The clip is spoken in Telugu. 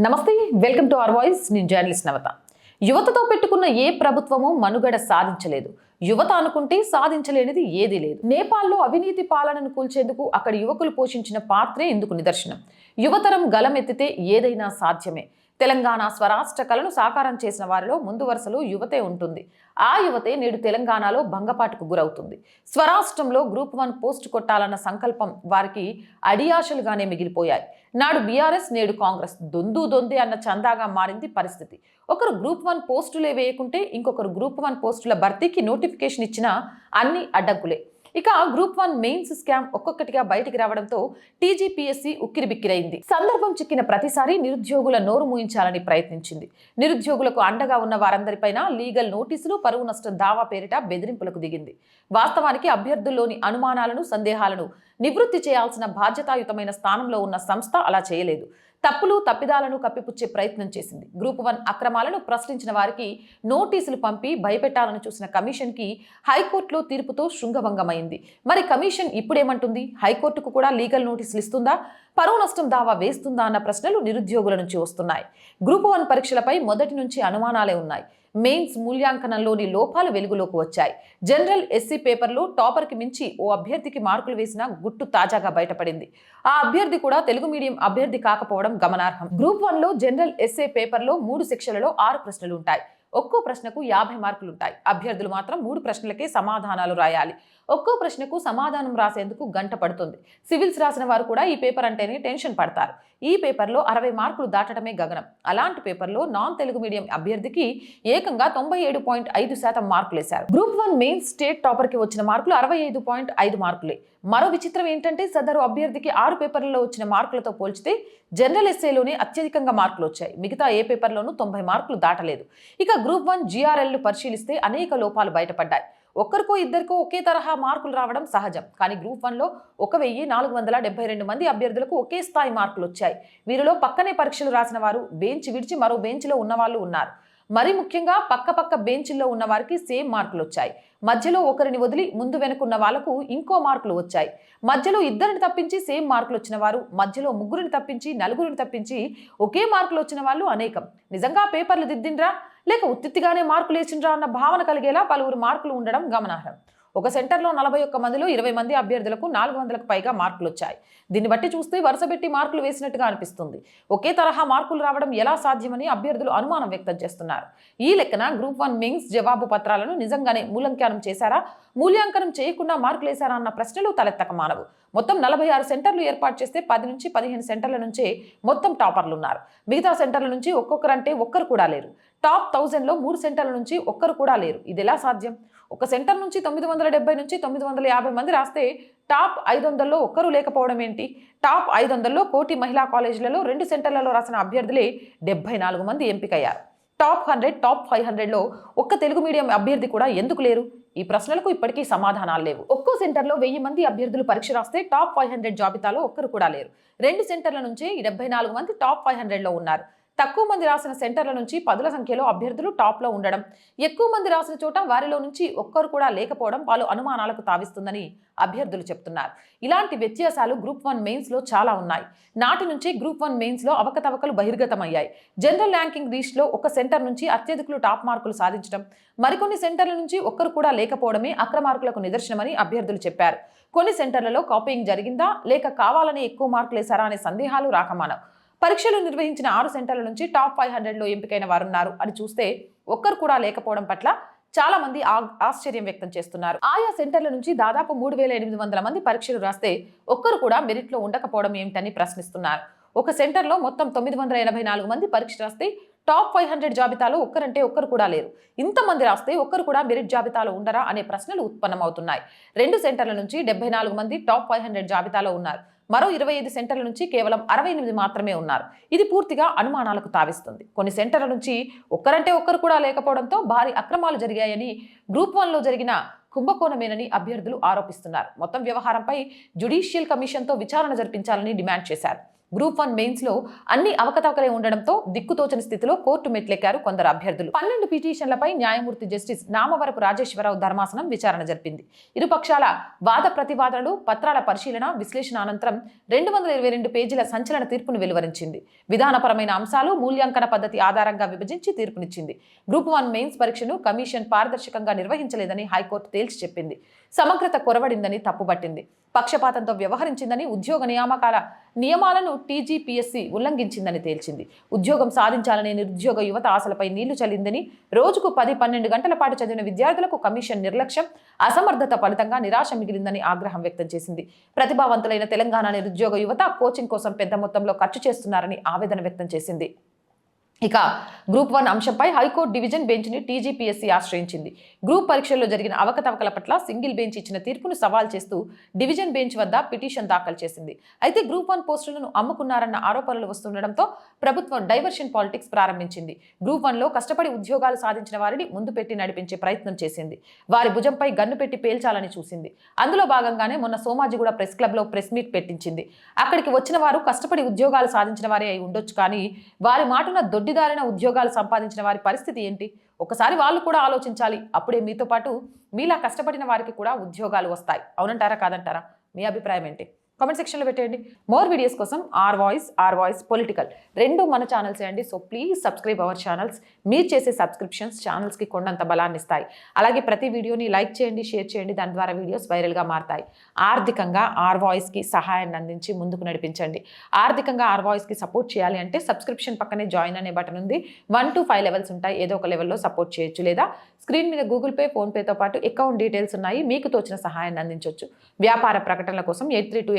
నమస్తే వెల్కమ్ టు అవర్ వాయిస్. నేను జర్నలిస్ట్ నవత. యువతతో పెట్టుకున్న ఏ ప్రభుత్వము మనుగడ సాధించలేదు. యువత అనుకుంటే సాధించలేనిది ఏదీ లేదు. నేపాల్లో అవినీతి పాలనను కూల్చేందుకు అక్కడ యువకులు పోషించిన పాత్రే ఇందుకు నిదర్శనం. యువతరం గలమెత్తితే ఏదైనా సాధ్యమే. తెలంగాణ స్వరాష్ట్ర కళను సాకారం చేసిన వారిలో ముందు వరుసలో యువతే ఉంటుంది. ఆ యువతే నేడు తెలంగాణలో భంగపాటుకు గురవుతుంది. స్వరాష్ట్రంలో గ్రూప్ వన్ పోస్ట్ కొట్టాలన్న సంకల్పం వారికి అడియాశలుగానే మిగిలిపోయాయి. నాడు బీఆర్ఎస్ నేడు కాంగ్రెస్. దొందు దొందే అన్న చందాగా మారింది పరిస్థితి. ఒకరు గ్రూప్ వన్ పోస్టులే వేయకుంటే ఇంకొకరు గ్రూప్ వన్ పోస్టుల భర్తీకి నోటిఫికేషన్ ఇచ్చినా అన్ని అడ్డంకులే. ఇక గ్రూప్ వన్ మెయిన్స్ స్కామ్ ఒక్కొక్కటిగా బయటికి రావడంతో టీజీపీఎస్సీ ఉక్కిరిబిక్కిరైంది. సందర్భం చిక్కిన ప్రతిసారి నిరుద్యోగుల నోరు మూయించాలని ప్రయత్నించింది. నిరుద్యోగులకు అండగా ఉన్న వారందరిపైన లీగల్ నోటీసులు పరువు నష్టం దావా పేరిట బెదిరింపులకు దిగింది. వాస్తవానికి అభ్యర్థుల్లోని అనుమానాలను సందేహాలను నివృత్తి చేయాల్సిన బాధ్యతాయుతమైన స్థానంలో ఉన్న సంస్థ అలా చేయలేదు. తప్పులు తప్పిదాలను కప్పిపుచ్చే ప్రయత్నం చేసింది. గ్రూప్ వన్ అక్రమాలను ప్రశ్నించిన వారికి నోటీసులు పంపి భయపెట్టాలని చూసిన కమిషన్కి హైకోర్టులో తీర్పుతో శృంగభంగమైంది. మరి కమిషన్ ఇప్పుడేమంటుంది? హైకోర్టుకు కూడా లీగల్ నోటీసులు ఇస్తుందా? పరువు నష్టం దావా వేస్తుందా అన్న ప్రశ్నలు నిరుద్యోగుల నుంచి వస్తున్నాయి. గ్రూప్ వన్ పరీక్షలపై మొదటి నుంచి అనుమానాలే ఉన్నాయి. మెయిన్స్ మూల్యాంకనంలోని లోపాలు వెలుగులోకి వచ్చాయి. జనరల్ ఎస్సీ పేపర్లో టాపర్కి మించి ఓ అభ్యర్థికి మార్కులు వేసిన గుట్టు తాజాగా బయటపడింది. ఆ అభ్యర్థి కూడా తెలుగు మీడియం అభ్యర్థి కాకపోవడం గమనార్హం. గ్రూప్ వన్లో జనరల్ ఎస్ఏ పేపర్లో మూడు సెక్షన్లలో ఆరు ప్రశ్నలు ఉంటాయి ఒక్కో ప్రశ్నకు యాభై మార్కులు ఉంటాయి అభ్యర్థులు మాత్రం మూడు ప్రశ్నలకే సమాధానాలు రాయాలి. ఒక్కో ప్రశ్నకు సమాధానం రాసేందుకు గంట పడుతుంది. సివిల్స్ రాసిన వారు కూడా ఈ పేపర్ అంటేనే టెన్షన్ పడతారు. ఈ పేపర్లో అరవై మార్కులు దాటడమే గగనం. అలాంటి పేపర్లో నాన్ తెలుగు మీడియం అభ్యర్థికి ఏకంగా తొంభై ఏడు పాయింట్ ఐదు శాతం మార్కులు వేశారు గ్రూప్ వన్ మెయిన్ స్టేట్ టాపర్కి వచ్చిన మార్కులు అరవై ఐదు పాయింట్ ఐదు మార్కులే. మరో విచిత్రం ఏంటంటే సదరు అభ్యర్థికి ఆరు పేపర్లలో వచ్చిన మార్కులతో పోల్చితే జనరల్ ఎస్ఏలోనే అత్యధికంగా మార్కులు వచ్చాయి. మిగతా ఏ పేపర్లోనూ తొంభై మార్కులు దాటలేదు. ఇక గ్రూప్ వన్ జీఆర్ఎల్ను పరిశీలిస్తే అనేక లోపాలు బయటపడ్డాయి. ఒక్కరికో ఇద్దరికో ఒకే తరహా మార్కులు రావడం సహజం. కానీ గ్రూప్ వన్లో ఒక వెయ్యి నాలుగు వందల డెబ్బై రెండు మంది అభ్యర్థులకు ఒకే స్థాయి మార్కులు వచ్చాయి వీరిలో పక్కనే పరీక్షలు రాసిన వారు బెంచ్ విడిచి మరో బెంచ్లో ఉన్నవాళ్ళు ఉన్నారు. మరి ముఖ్యంగా పక్క పక్క బెంచ్ల్లో ఉన్న వారికి సేమ్ మార్కులు వచ్చాయి మధ్యలో ఒకరిని వదిలి ముందు వెనుకున్న వాళ్ళకు ఇంకో మార్కులు వచ్చాయి. మధ్యలో ఇద్దరిని తప్పించి సేమ్ మార్కులు వచ్చిన వారు మధ్యలో ముగ్గురిని తప్పించి నలుగురిని తప్పించి ఒకే మార్కులు వచ్చిన వాళ్ళు అనేకం. నిజంగా పేపర్లు దిద్దిండ్రా? లేక ఉత్తిగానే మార్కులు వేసిండ్రా అన్న భావన కలిగేలా పలువురు మార్కులు ఉండడం గమనార్హం. ఒక సెంటర్లో నలభై ఒక్క మందిలో ఇరవై మంది అభ్యర్థులకు నాలుగు వందలకు పైగా మార్కులు వచ్చాయి దీన్ని బట్టి చూస్తే వరుసపెట్టి మార్కులు వేసినట్టుగా అనిపిస్తుంది. ఒకే తరహా మార్కులు రావడం ఎలా సాధ్యమని అభ్యర్థులు అనుమానం వ్యక్తం చేస్తున్నారు. ఈ లెక్కన గ్రూప్ వన్ మెయిన్స్ జవాబు పత్రాలను నిజంగానే మూల్యాంకనం చేశారా? మూల్యాంకనం చేయకుండా మార్కులు వేశారా అన్న ప్రశ్నలు తలెత్తక మానవు మొత్తం నలభై ఆరు సెంటర్లు ఏర్పాటు చేస్తే పది నుంచి పదిహేను సెంటర్ల నుంచే మొత్తం టాపర్లు ఉన్నారు మిగతా సెంటర్ల నుంచి ఒక్కొక్కరంటే ఒక్కరు కూడా లేరు. టాప్ థౌజండ్లో మూడు సెంటర్ల నుంచి ఒక్కరు కూడా లేరు. ఇది ఎలా సాధ్యం? ఒక సెంటర్ నుంచి తొమ్మిది వందల డెబ్బై నుంచి తొమ్మిది వందల యాభై మంది రాస్తే టాప్ ఐదు వందల్లో ఒక్కరు లేకపోవడం ఏంటి? టాప్ ఐదు వందల్లో కోటి మహిళా కాలేజీలలో రెండు సెంటర్లలో రాసిన అభ్యర్థులే డెబ్బై నాలుగు మంది ఎంపికయ్యారు. టాప్ హండ్రెడ్ టాప్ ఫైవ్ హండ్రెడ్లో ఒక్క తెలుగు మీడియం అభ్యర్థి కూడా ఎందుకు లేరు? ఈ ప్రశ్నలకు ఇప్పటికీ సమాధానాలు లేవు. ఒక్కో సెంటర్లో వెయ్యి మంది అభ్యర్థులు పరీక్ష రాస్తే టాప్ ఫైవ్ హండ్రెడ్ జాబితాలో ఒక్కరు కూడా లేరు. రెండు సెంటర్ల నుంచి డెబ్బై నాలుగు మంది టాప్ ఫైవ్ హండ్రెడ్లో ఉన్నారు. తక్కువ మంది రాసిన సెంటర్ల నుంచి పదుల సంఖ్యలో అభ్యర్థులు టాప్లో ఉండడం ఎక్కువ మంది రాసిన చోట వారిలో నుంచి ఒక్కరు కూడా లేకపోవడం పలు అనుమానాలకు తావిస్తుందని అభ్యర్థులు చెప్తున్నారు. ఇలాంటి వ్యత్యాసాలు గ్రూప్ వన్ మెయిన్స్లో చాలా ఉన్నాయి. నాటి నుంచి గ్రూప్ వన్ మెయిన్స్లో అవకతవకలు బహిర్గతమయ్యాయి. జనరల్ ర్యాంకింగ్ రీచ్లో ఒక సెంటర్ నుంచి అత్యధికులు టాప్ మార్కులు సాధించడం మరికొన్ని సెంటర్ల నుంచి ఒక్కరు కూడా లేకపోవడమే అక్రమార్కులకు నిదర్శనమని అభ్యర్థులు చెప్పారు. కొన్ని సెంటర్లలో కాపీయింగ్ జరిగిందా లేక కావాలని ఎక్కువ మార్కులు వేశారా అనే సందేహాలు రాకమానవు పరీక్షలు నిర్వహించిన ఆరు సెంటర్ల నుంచి టాప్ ఫైవ్ హండ్రెడ్లో ఎంపికైన వారున్నారు. అని చూస్తే ఒక్కరు కూడా లేకపోవడం పట్ల చాలా మంది ఆ- ఆశ్చర్యం వ్యక్తం చేస్తున్నారు. ఆయా సెంటర్ల నుంచి దాదాపు మూడు వేల ఎనిమిది వందల మంది పరీక్షలు రాస్తే ఒక్కరు కూడా మెరిట్లో ఉండకపోవడం ఏమిటని ప్రశ్నిస్తున్నారు. ఒక సెంటర్లో మొత్తం తొమ్మిది వందల ఎనభై నాలుగు మంది పరీక్ష రాస్తే టాప్ ఫైవ్ హండ్రెడ్ జాబితాలో ఒక్కరంటే ఒక్కరు కూడా లేరు. ఇంతమంది రాస్తే ఒక్కరు కూడా మెరిట్ జాబితాలో ఉండరా అనే ప్రశ్నలు ఉత్పన్నమవుతున్నాయి. రెండు సెంటర్ల నుంచి డెబ్బై నాలుగు మంది టాప్ ఫైవ్ హండ్రెడ్ జాబితాలో ఉన్నారు. మరో ఇరవై ఐదు సెంటర్ల నుంచి కేవలం అరవై ఎనిమిది మాత్రమే ఉన్నారు. ఇది పూర్తిగా అనుమానాలకు తావిస్తుంది. కొన్ని సెంటర్ల నుంచి ఒక్కరంటే ఒక్కరు కూడా లేకపోవడంతో భారీ అక్రమాలు జరిగాయని గ్రూప్ వన్లో జరిగిన కుంభకోణమేనని అభ్యర్థులు ఆరోపిస్తున్నారు. మొత్తం వ్యవహారంపై జ్యుడిషియల్ కమిషన్తో విచారణ జరిపించాలని డిమాండ్ చేశారు. గ్రూప్ వన్ మెయిన్స్లో అన్ని అవకతవకలే ఉండడంతో దిక్కుతోచని స్థితిలో కోర్టు మెట్లెక్కారు కొందరు అభ్యర్థులు. పన్నెండు పిటిషన్లపై న్యాయమూర్తి జస్టిస్ నామవరపు రాజేశ్వరరావు ధర్మాసనం విచారణ జరిపింది. ఇరుపక్షాల వాద ప్రతివాదనలు పత్రాల పరిశీలన విశ్లేషణ అనంతరం రెండు వందల ఇరవై రెండు పేజీల సంచలన తీర్పును వెలువరించింది. విధానపరమైన అంశాలు మూల్యాంకన పద్ధతి ఆధారంగా విభజించి తీర్పునిచ్చింది. గ్రూప్ వన్ మెయిన్స్ పరీక్షను కమిషన్ పారదర్శకంగా నిర్వహించలేదని హైకోర్టు తేల్చి చెప్పింది. సమగ్రత కొరవడిందని తప్పుబట్టింది పక్షపాతంతో వ్యవహరించిందని ఉద్యోగ నియామకాల నియమాలను టీజీపీఎస్సీ ఉల్లంఘించిందని తేల్చింది. ఉద్యోగం సాధించాలనే నిరుద్యోగ యువత ఆశలపై నీళ్ళు చల్లిందని రోజుకు పది పన్నెండు గంటల పాటు చదివిన విద్యార్థులకు కమిషన్ నిర్లక్ష్యం అసమర్థత ఫలితంగా నిరాశ మిగిలిందని ఆగ్రహం వ్యక్తం చేసింది. ప్రతిభావంతులైన తెలంగాణ నిరుద్యోగ యువత కోచింగ్ కోసం పెద్ద మొత్తంలో ఖర్చు చేస్తున్నారని ఆవేదన వ్యక్తం చేసింది. ఇక గ్రూప్ వన్ అంశంపై హైకోర్టు డివిజన్ బెంచ్ని టీజీపీఎస్సీ ఆశ్రయించింది. గ్రూప్ పరీక్షల్లో జరిగిన అవకతవకల పట్ల సింగిల్ బెంచ్ ఇచ్చిన తీర్పును సవాల్ చేస్తూ డివిజన్ బెంచ్ వద్ద పిటిషన్ దాఖలు చేసింది. అయితే గ్రూప్ వన్ పోస్టులను అమ్ముకున్నారన్న ఆరోపణలు వస్తుండటంతో ప్రభుత్వం డైవర్షన్ పాలిటిక్స్ ప్రారంభించింది. గ్రూప్ వన్లో కష్టపడి ఉద్యోగాలు సాధించిన వారిని ముందు పెట్టి నడిపించే ప్రయత్నం చేసింది. వారి భుజంపై గన్ను పెట్టి పేల్చాలని చూసింది. అందులో భాగంగానే మొన్న సోమాజిగూడ ప్రెస్ క్లబ్లో ప్రెస్ మీట్ పెట్టించింది. అక్కడికి వచ్చిన వారు కష్టపడి ఉద్యోగాలు సాధించిన వారే అయి ఉండొచ్చు కానీ వారి మాటున మాటన దొడ్డిదారిన ఉద్యోగాలు సంపాదించిన వారి పరిస్థితి ఏంటి? ఒకసారి వాళ్ళు కూడా ఆలోచించాలి. అప్పుడే మీతో పాటు మీలా కష్టపడిన వారికి కూడా ఉద్యోగాలు వస్తాయి. అవునంటారా? కాదంటారా? మీ అభిప్రాయం ఏంటి? కామెంట్ సెక్షన్లో పెట్టేయండి. మోర్ వీడియోస్ కోసం R voice R voice political రెండు మన ఛానల్స్ అండి. So please subscribe our channels మీరు చేసే సబ్స్క్రిప్షన్స్ ఛానల్స్కి కొండంత బలాన్ని ఇస్తాయి. అలాగే ప్రతి వీడియోని లైక్ చేయండి షేర్ చేయండి. దాని ద్వారా వీడియోస్ వైరల్గా మారతాయి. ఆర్థికంగా ఆర్ వాయిస్కి సహాయాన్ని అందించి ముందుకు నడిపించండి. ఆర్థికంగా ఆర్ వాయిస్కి సపోర్ట్ చేయాలి అంటే సబ్స్క్రిప్షన్ పక్కనే జాయిన్ అనే బటన్ ఉంది. వన్ టు ఫైవ్ లెవెల్స్ ఉంటాయి. ఏదో ఒక లెవెల్లో సపోర్ట్ చేయొచ్చు. లేదా స్క్రీన్ మీద గూగుల్ పే ఫోన్పేతో పాటు అకౌంట్ డీటెయిల్స్ ఉన్నాయి. మీకు తోచిన సహాయాన్ని అందించవచ్చు వ్యాపార ప్రకటనల కోసం eight three two